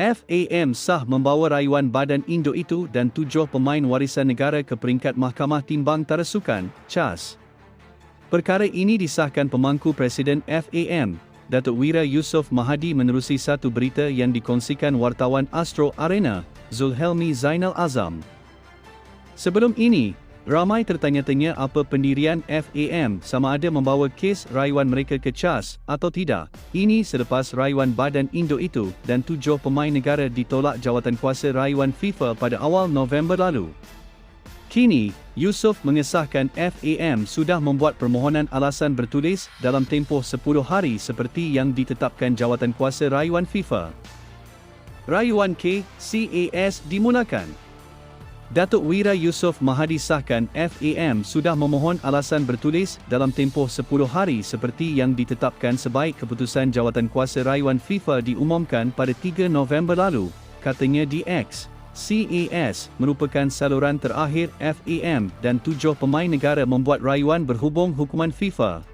FAM sah membawa rayuan badan Indo itu dan tujuh pemain warisan negara ke peringkat Mahkamah Timbang Tarasukan, CHAS. Perkara ini disahkan pemangku Presiden FAM, Datuk Wira Yusof Mahadi menerusi satu berita yang dikongsikan wartawan Astro Arena, Zulhelmi Zainal Azam. Sebelum ini, Ramai tertanya-tanya apa pendirian FAM sama ada membawa kes rayuan mereka ke CHAS atau tidak. Ini selepas rayuan badan Indo itu dan tujuh pemain negara ditolak jawatan kuasa rayuan FIFA pada awal November lalu. Kini, Yusof mengesahkan FAM sudah membuat permohonan alasan bertulis dalam tempoh 10 hari seperti yang ditetapkan jawatan kuasa rayuan FIFA. Rayuan K, CAS dimulakan. Datuk Wira Yusof Mahadi sahkan FAM sudah memohon alasan bertulis dalam tempoh 10 hari seperti yang ditetapkan sebaik keputusan jawatan kuasa rayuan FIFA diumumkan pada 3 November lalu, katanya di X. CAS merupakan saluran terakhir FAM dan tujuh pemain negara membuat rayuan berhubung hukuman FIFA.